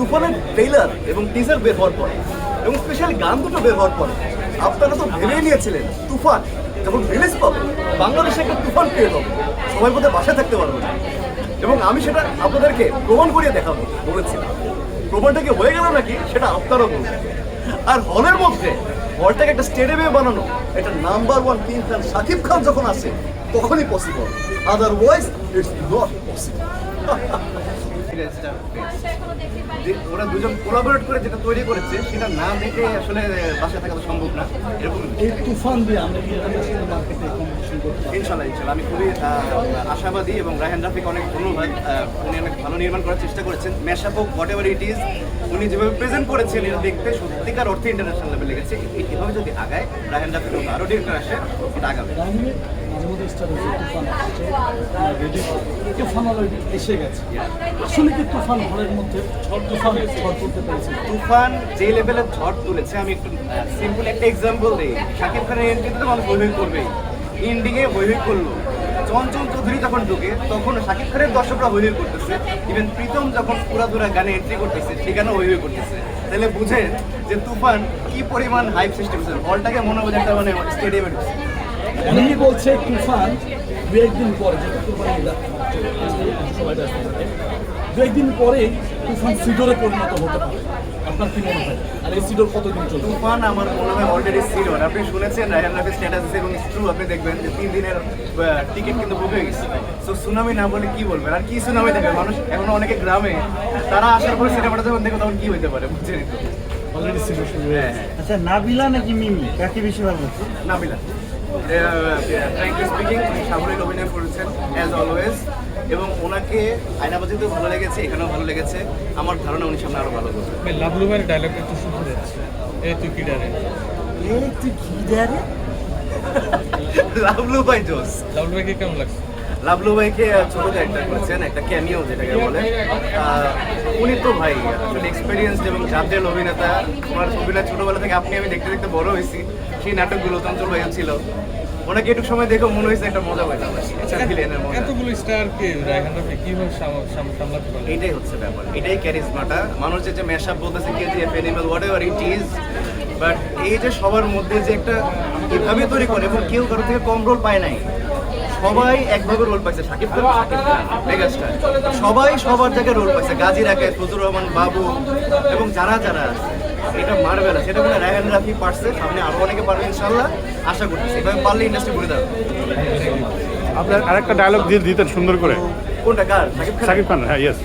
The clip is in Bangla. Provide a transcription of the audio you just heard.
তুফানের ট্রেইলার এবং টিজার বের হওয়ার পরে, এবং স্পেশাল গান দুটো বের হওয়ার পরে, আপনারা তো ভেবেই নিয়েছিলেন, তুফান যখন রিলিজ পাবে, বাংলাদেশে একটা তুফান ক্রিয়েট হবে সবাই বোধহয় বাসায় থাকতে পারবে না। এবং আমি সেটা আপনাদেরকে প্রমাণ করিয়ে দেখাবো, বলেছিলাম। প্রমাণটা কি হয়ে গেল নাকি, সেটা আপনারা বলবেন আর হলের মধ্যে, হলটাকে একটা স্টেডিয়ামে বানানো, এটা number one king Khan Shakib Khan যখন আসে, তখনই possible otherwise it's not possible ওরা দুজন কোলাবোরেট করে যেটা তৈরি করেছে সেটা না দেখে আসলে বাসায় থাকা তো সম্ভব না। এরকম এই তুফান দিয়ে আমরা ইন্টারন্যাশনাল মার্কেটে কম্পিটিশন করতে আমি খুবই আহ, আশাবাদী এবং রায়হান রাফিক অনেক ধন্যবাদ। উনি অনেক ভালো নির্মাণ করার চেষ্টা করেছেন। ম্যাশআপ হোক হোয়াট এভার ইট ইজ উনি যেভাবে প্রেজেন্ট করেছেন এটা দেখতে সত্যিকার অর্থে ইন্টারন্যাশনাল লেভেলে গেছে। এভাবে যদি আগায় রায়হান রাফিক আরও ডিরেক্টর আসে এটা আগাবে। মাঝে স্টার হচ্ছে তুফান তুফান অলরেডি এসে গেছে। আসলে কি তুফান ঘরের মধ্যে ঝড় তুফান ঝড় তুলতে পেরেছে? তুফান যে লেভেলের ঝড় তুলেছে, আমি একটু সিম্পল একটা এক্সাম্পল দিই। শাকিব খানের এন্ট্রিতে তো মানুষ বই করবেই। ইন্ডিংয়ে বই করল। চঞ্চল চৌধুরী যখন ঢুকে, তখন শাকিব খানের দর্শকরা হই হই করতেছে। ইভেন প্রীতম যখন পুরাদুরা গানে এন্ট্রি করতেছে, সেখানেও হই হই করতেছে। তাহলে বুঝেন যে তুফান কি পরিমাণ হাইপ সৃষ্টি করছে। হলটাকে মনে হবে যে একটা মানে স্টেডিয়ামে ঢুকছে। অনেকে বলছে তুফান দু একদিন পরে যেটা তুফান সবাই ব্যস্ত থাকে দু একদিন পরেই তুফান সিডোরে পরিণত হতে পারে। আপনার কি মনে হয়? আর এই সিডোর কতদিন চলবে? তুফান আমার মনে হয় অলরেডি আপনি শুনেছেন রায়ান রাফির স্ট্যাটাস এবং ট্রু আপনি দেখবেন যে তিন দিনের টিকিট কিন্তু বুক হয়ে গেছে। সো সুনামি না বলে কি বলবেন? আর কি সুনামি দেখবেন? মানুষ এখনও অনেকে গ্রামে তারা আসার পরে সিনেমাটা যখন দেখো তখন কি হইতে পারে? বুঝছেন অলরেডি সিডোর শুরু হয়ে হ্যাঁ। আচ্ছা নাবিলা নাকি মিমি? কাকে বেশি ভালো নাবিলা। ফ্র্যাঙ্কলি স্পিকিং উনি সামরিক অভিনয় করেছেন অ্যাজ অলওয়েজ এবং ওনাকে আয়নাবাজিতে ভালো লেগেছে এখানেও ভালো লেগেছে। আমার ধারণা উনি সামনে আরও ভালো করবে আমি লাভলু ভাইয়ের ডায়লগটা একটু শুনতে যাচ্ছে এই তুই কি ডারে? এই তুই কি দেয়ারে লাভলু ভাই জোস লাভলু ভাইকে কেমন লাগছে? লাভলু ভাইকে ছোট ক্যারেক্টার করেছেন একটা ক্যামিও যেটাকে বলে। উনি তো ভাই আসলে এক্সপিরিয়েন্স এবং জাতীয় অভিনেতা ওনার অভিনয় ছোটবেলা থেকে আপনি আমি দেখতে দেখতে বড় হয়েছি সেই নাটকগুলো চঞ্চল ভাইয়া ছিল। ওনাকে একটু সময় দেখে মনে হয়েছে একটা মজা পাইলাম মজা। এতগুলো স্টারকে রায়হান রাফি কীভাবে সাম- সাম- সামলাতে পারলেন এইটাই হচ্ছে ব্যাপার এটাই ক্যারিজমাটা মানুষ যে ম্যাশআপ বলতেছে কে যে animal whatever it is but এই যে সবার মধ্যে যে একটা এভাবে তৈরি করে এবং কেউ কারও থেকে কম রোল পায় নাই সবাই একভাবে রোল পাইছে সাকিব খান সাকিব খান মেগাস্টার সবাই সবার জায়গায় রোল পাইছে গাজী রাখায় ফজুর রহমান বাবু এবং যারা যারা আছে, এটা মারবে না সেটা মনে রায়ান রাফি পারছে সামনে আরও অনেকে পারবে ইনশাল্লাহ আশা করতেছি। এভাবে পারলে ইন্ডাস্ট্রি ঘুরে দাঁড়াবে। আপনার আরেকটা ডায়লগ দিয়ে দিতেন সুন্দর করে। কোনটা কার? সাকিব খান সাকিব খান হ্যাঁ ইয়েস